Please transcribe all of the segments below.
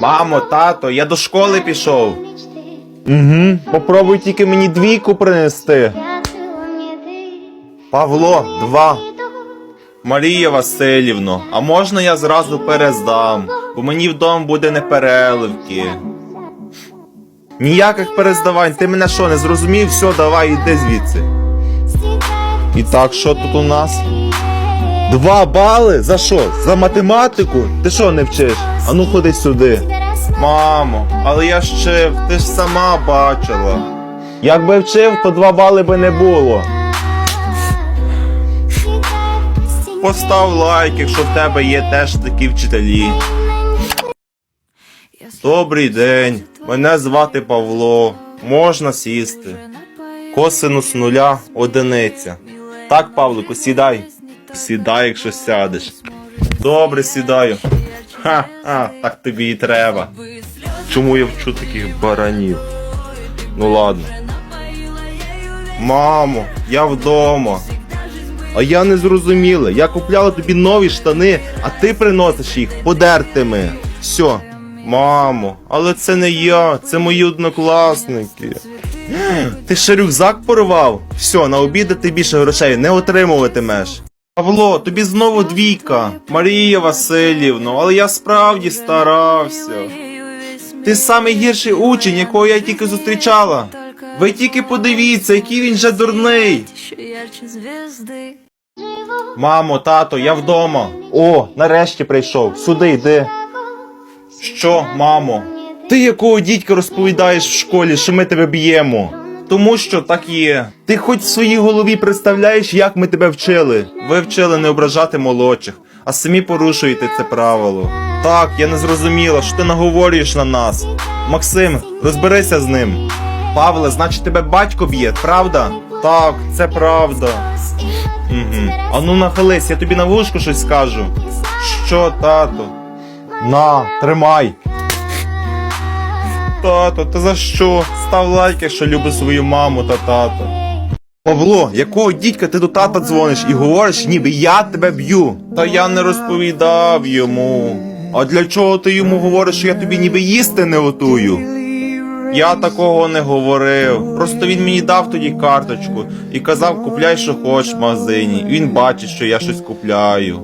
Мамо, тато, я до школи пішов. Угу. Попробуй тільки мені двійку принести. Павло, два. Марія Васильівно, а можна я зразу перездам? Бо мені вдома буде непереливки. Ніяких перездавань, ти мене що, не зрозумів? Все, давай, іди звідси. І так, що тут у нас? Два бали? За що? За математику? Ти що не вчиш? Ану ходи сюди. Мамо, але я ж вчив, ти ж сама бачила. Якби вчив, то два бали би не було. Постав лайк, якщо в тебе є теж такі вчителі. Добрий день, мене звати Павло. Можна сісти. Косинус нуля одиниця. Так, Павлику, сідай. Сідай, якщо сядеш. Добре, сідаю. Ха-ха, так тобі і треба. Чому я вчу таких баранів? Ну ладно. Мамо, я вдома. А я не зрозуміла. Я купляла тобі нові штани, а ти приносиш їх подертими. Все. Мамо, але це не я, це мої однокласники. Ти ще рюкзак порвав? Все, на обіди ти більше грошей не отримуватимеш. Павло, тобі знову двійка. Марія Васильівна, але я справді старався. Ти самий гірший учень, якого я тільки зустрічала. Ви тільки подивіться, який він же дурний. Мамо, тато, я вдома. О, нарешті прийшов. Сюди йди. Що, мамо? Ти якого дідька розповідаєш в школі, що ми тебе б'ємо? Тому що так є. Ти хоч в своїй голові представляєш, як ми тебе вчили. Ви вчили не ображати молодших, а самі порушуєте це правило. Так, я не зрозуміла, що ти наговорюєш на нас. Максим, розберися з ним. Павле, значить тебе батько б'є, правда? Так, це правда. Угу. А ну нахились, я тобі на вушку щось скажу. Що, тато? На, тримай. Тато, та за що? Став лайк, якщо любиш свою маму та тато. Павло, якого дідька ти до тата дзвониш і говориш, ніби я тебе б'ю. Та я не розповідав йому. А для чого ти йому говориш, що я тобі ніби їсти не готую? Я такого не говорив. Просто він мені дав тоді карточку і казав, купляй, що хочеш в магазині. Він бачить, що я щось купляю.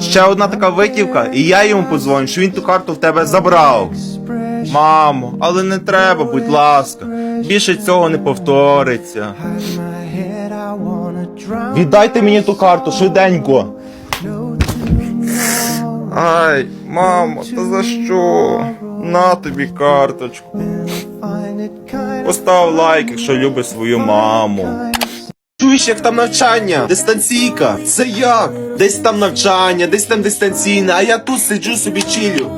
Ще одна така витівка, і я йому подзвоню, що він ту карту в тебе забрав. Мамо, але не треба, будь ласка. Більше цього не повториться. Віддайте мені ту карту швиденько. Ай, мамо, та за що? На тобі карточку. Постав лайк, якщо любиш свою маму. Чуєш, як там навчання? Дистанційка. Це як? Десь там навчання, десь там дистанційне, а я тут сиджу собі чилю.